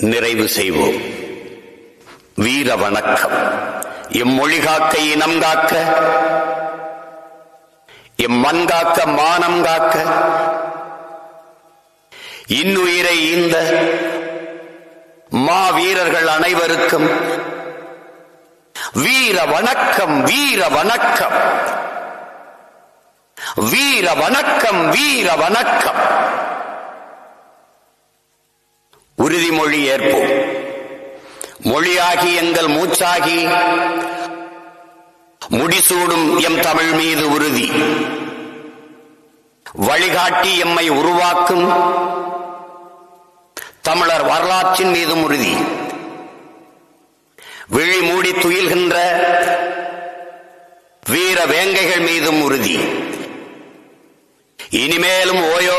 நிறைவு செய்வோம். வீர வணக்கம். இம்மொழி காக்க இனம் காக்க இம்மண் காக்க மானம் காக்க இன்னுயிரை ஈந்த மா வீரர்கள் அனைவருக்கும் வீர வணக்கம் வீர வணக்கம். வீர வணக்கம் வீர வணக்கம். உறுதிமொழி ஏற்போம். மொழியாகி எங்கள் மூச்சாகி முடிசூடும் எம் தமிழ் மீது உறுதி. வழிகாட்டி எம்மை உருவாக்கும் தமிழர் வரலாற்றின் மீதும் உறுதி. விழி மூடி துயில்கின்ற வீர வேங்கைகள் மீதும் உறுதி. இனிமேலும் ஓயோ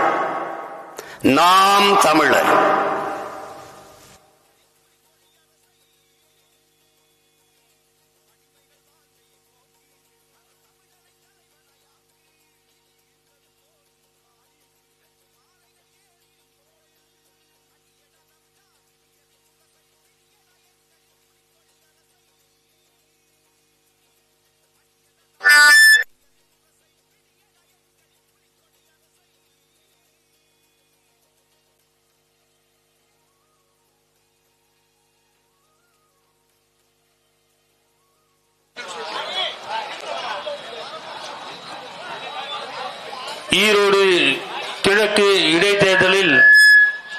நாம் தமிழர். ஈரோடு கிழக்கு இடைத்தேர்தலில்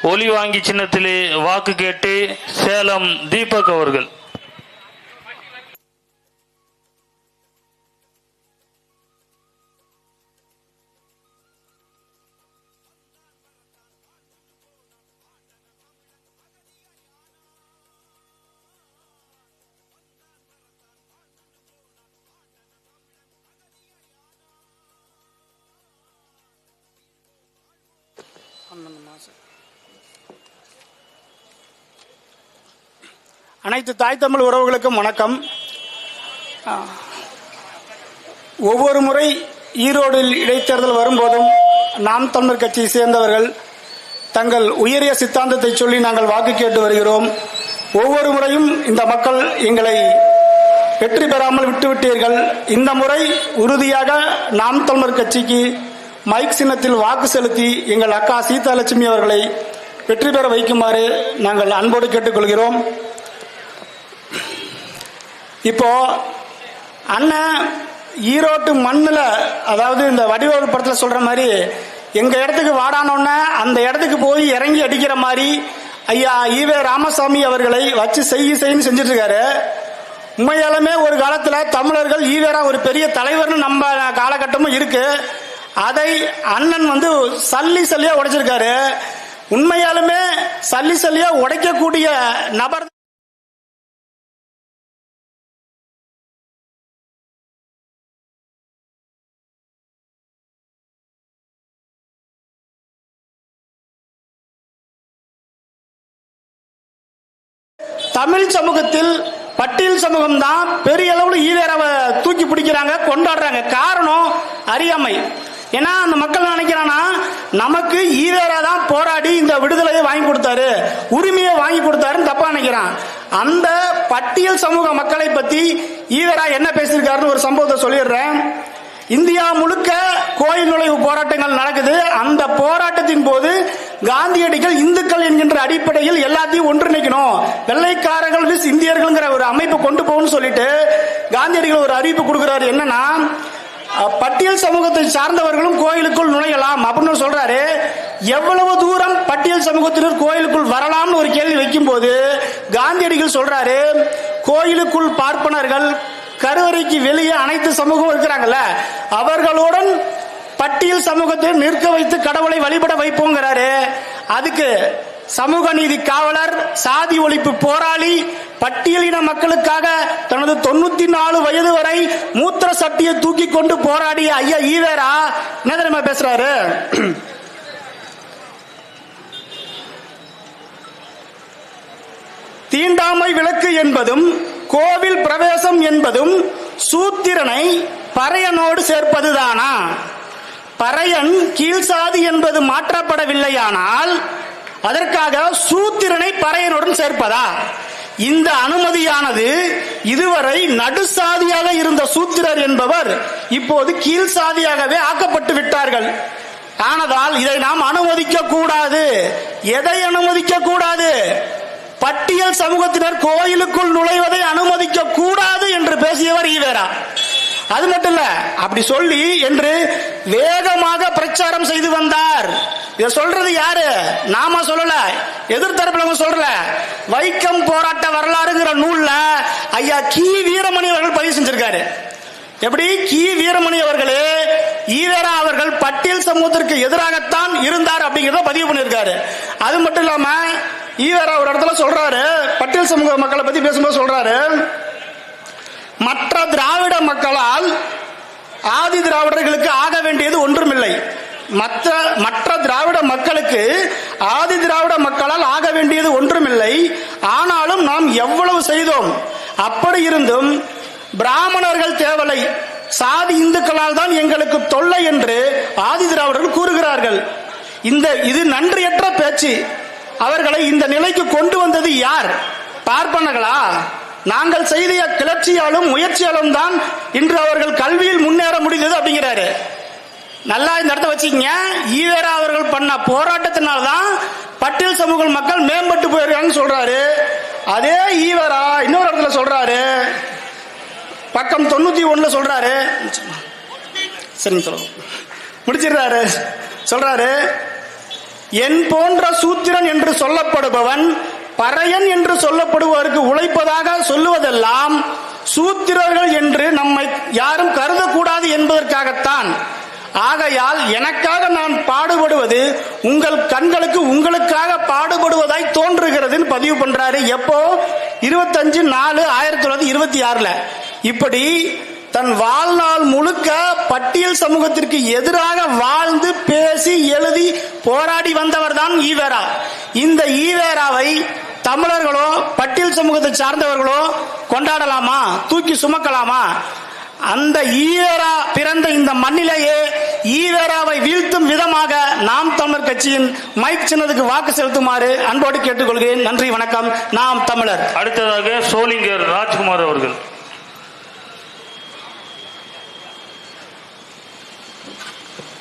ஒலி வாங்கி சின்னத்திலே வாக்கு கேட்டு சேலம் தீபக் அவர்கள். அனைத்து தாய் தமிழ் உறவுகளுக்கும் வணக்கம். ஒவ்வொரு முறை ஈரோடில் இடைத்தேர்தல் வரும்போதும் நாம் தமிழர் கட்சியை சேர்ந்தவர்கள் தங்கள் உயரிய சித்தாந்தத்தை சொல்லி நாங்கள் வாக்கு கேட்டு வருகிறோம். ஒவ்வொரு முறையும் இந்த மக்கள் எங்களை வெற்றி பெறாமல் விட்டுவிட்டீர்கள். இந்த முறை உறுதியாக நாம் தமிழர் கட்சிக்கு மைக் சின்னத்தில் வாக்கு செலுத்தி எங்கள் அக்கா சீதாலட்சுமி அவர்களை வெற்றி பெற வைக்குமாறு நாங்கள் அன்போடு கேட்டுக்கொள்கிறோம். இப்போ அண்ணன் ஈரோட்டு மண்ணில் அதாவது இந்த வடிவேலு படத்தில் சொல்ற மாதிரி எங்க இடத்துக்கு வாடானோன்னே அந்த இடத்துக்கு போய் இறங்கி அடிக்கிற மாதிரி ஐயா ஈவே ராமசாமி அவர்களை வச்சு செய்ய செய்யு செஞ்சுட்டு இருக்காரு உண்மையாலுமே ஒரு காலத்தில் தமிழர்கள் ஈவேரா ஒரு பெரிய தலைவர்னு நம்ம காலகட்டமும் இருக்கு. அதை அண்ணன் வந்து சல்லி சல்லியா உடைச்சிருக்காரு. உண்மையாலுமே சல்லி சல்லியா உடைக்கக்கூடிய நபர் தமிழ் சமூகத்தில் பட்டியல் சமூகம் தான் பெரிய அளவுல ஈவேராவை தூக்கி பிடிக்கிறாங்க கொண்டாடுறாங்க. காரணம் அறியாமை. ஏன்னா அந்த மக்கள் நினைக்கிறானா நமக்கு ஈவேரா தான் போராடி இந்த விடுதலையை வாங்கி கொடுத்தாரு. உரிமையை வாங்கி கொடுத்தாருன்னு தப்பா நினைக்கிறான். அந்த பட்டியல் சமூக மக்களை பத்தி ஈவேரா என்ன பேசியிருக்காருன்னு ஒரு சம்பவத்தை சொல்லிடுறேன். இந்தியா முழுக்க கோயில் நுழைவு போராட்டங்கள் நடக்குது. அந்த போராட்டத்தின் போது காந்தியடிகள் இந்துக்கள் என்கின்ற அடிப்படையில் எல்லாத்தையும் ஒன்றிணைக்கணும். வெள்ளைக்காரர்கள் மிஸ் இந்தியர்கள்ங்கிற ஒரு அமைப்பு கொண்டு போகணும்னு சொல்லிட்டு காந்தியடிகள் ஒரு அறிவிப்பு கொடுக்கிறாரு. என்னன்னா பட்டியல் சமூகத்தை சார்ந்தவர்களும் கோயிலுக்குள் நுழையலாம் அப்படின்னு சொல்றாரு. எவ்வளவு தூரம் பட்டியல் சமூகத்தினர் கோயிலுக்குள் வரலாம்னு ஒரு கேள்வி வைக்கும்போது காந்தியடிகள் சொல்றாரு கோயிலுக்குள் பார்ப்பனர்கள் கருவறைக்கு வெளியே அனைத்து சமூகம் இருக்கிறாங்கல்ல அவர்களுடன் பட்டியல் சமூகத்தை நிற்க வைத்து கடவுளை வழிபட வைப்போங்கிறாரு. அதுக்கு சமூக நீதி காவலர் சாதி ஒழிப்பு போராளி பட்டியலின மக்களுக்காக தனது தொண்ணூத்தி நாலு வயது வரை மூத்திர சட்டியை தூக்கி கொண்டு போராடிய ஐயா ஈவேரா என்ன தெரியுமா பேசுறாரு? தீண்டாமை விளக்கு என்பதும் கோவில் பிரவேசம் என்பதும் சூத்திரனை பறையனோடு சேர்ப்பதுதானா? பறையன் கீழ்சாதி என்பது மாற்றப்படவில்லையானால் அதற்காக சூத்திரனை பறையனுடன் சேர்ப்பதா? இந்த அனுமதியானது இதுவரை நடுசாதியாக இருந்த சூத்திரர் என்பவர் இப்போது கீழ் சாதியாகவே ஆக்கப்பட்டு விட்டார்கள். ஆனதால் இதை நாம் அனுமதிக்க கூடாது. எதை அனுமதிக்க கூடாது? பட்டியல் சமூகத்தினர் கோயிலுக்குள் நுழைவதை அனுமதிக்க கூடாது என்று பேசியவர் ஈவேரா. அது மட்டும் இல்ல அப்படி சொல்லி என்று வேகமாக பிரச்சாரம் செய்து வந்தார். இத சொல்றது யாரு? நாம சொல்லல. எதிர்த்தரப்புல சொல்றல வைக்கம் போராட்ட வரலாறுங்கிற நூல்ல ஐயா கி. வீரமணி அவர்கள் பதிவு செஞ்சிருக்காரு. எப்படி? கி. வீரமணி அவர்களே ஈவேரா அவர்கள் பட்டியல் சமூகத்திற்கு எதிராகத்தான் இருந்தார் அப்படிங்கறத பதிவு பண்ணியிருக்காரு அது மட்டும் இல்லாம ஈவேரா ஒரு இடத்துல சொல்றாரு பட்டியல் சமூக மக்களை பத்தி பேசும்போது சொல்றாரு மற்ற திராவிட மக்களால் ஆதி திராவிடர்களுக்கு ஆக வேண்டியது ஒன்றுமில்லை. மற்ற மற்ற திராவிட மக்களுக்கு ஆதி திராவிட மக்களால் ஆக வேண்டியது ஒன்றுமில்லை. ஆனாலும் நாம் எவ்வளவு செய்தோம்? அப்படி இருந்தும் பிராமணர்கள் தேவலை சாதி இந்துக்களால் தான் எங்களுக்கு தொல்லை என்று ஆதி திராவிடர்கள் கூறுகிறார்கள். இந்த இது நன்றியற்ற பேச்சு. அவர்களை இந்த நிலைக்கு கொண்டு வந்தது யார்? பார்ப்பனர்களா? நாங்கள் செய்த கிளர்ச்சியாலும் முயற்சியாலும் தான் இன்று அவர்கள் கல்வியில் முன்னேற முடிந்தது அப்படிங்கிறாரு. நல்லா இந்த இடத்த வச்சுக்கங்க. ஈவேரா அவர்கள் பண்ண போராட்டத்தினால்தான் பட்டியல் சமூக மக்கள் மேம்பட்டு போயிருக்காங்கன்னு சொல்றாரு. அதே ஈவேரா இன்னொரு இடத்துல சொல்றாரு. பக்கம் தொண்ணூத்தி ஒண்ணுல சொல்றாரு. சரிங்க சொல்லுங்க முடிச்சிடுறாரு. சொல்றாரு என் போன்ற சூத்திரன் என்று சொல்லப்படுபவன் பறையன் என்று சொல்லப்படுவதற்கு உழைப்பதாக சொல்லுவதெல்லாம் சூத்திரர்கள் என்று நம்மை யாரும் கருதக்கூடாது என்பதற்காகத்தான். ஆகையால் எனக்காக நான் பாடுபடுவது உங்கள் கண்களுக்கு உங்களுக்காக பாடுபடுவதாய் தோன்றுகிறதுன்னு பதிவு பண்றாரு. எப்போ? இருபத்தஞ்சு நாலு ஆயிரத்தி தொள்ளாயிரத்தி இருபத்தி ஆறுல. இப்படி தன் வாழ்நாள் முழுக்க பட்டியல் சமூகத்திற்கு எதிராக வாழ்ந்து பேசி எழுதி போராடி வந்தவர் தான் ஈவேரா. இந்த ஈவேராவை தமிழர்களோ பட்டியல் சமூகத்தை சார்ந்தவர்களோ கொண்டாடலாமா? தூக்கி சுமக்கலாமா? அந்த ஈவேரா பிறந்த இந்த மண்ணிலேயே ஈவேராவை வீழ்த்தும் விதமாக நாம் தமிழர் கட்சியின் மைக் சின்னதுக்கு வாக்கு செலுத்துமாறு அன்போடு கேட்டுக்கொள்கிறேன். நன்றி வணக்கம். நாம் தமிழர். அடுத்ததாக சோலிங்கர் ராஜ்குமார் அவர்கள்.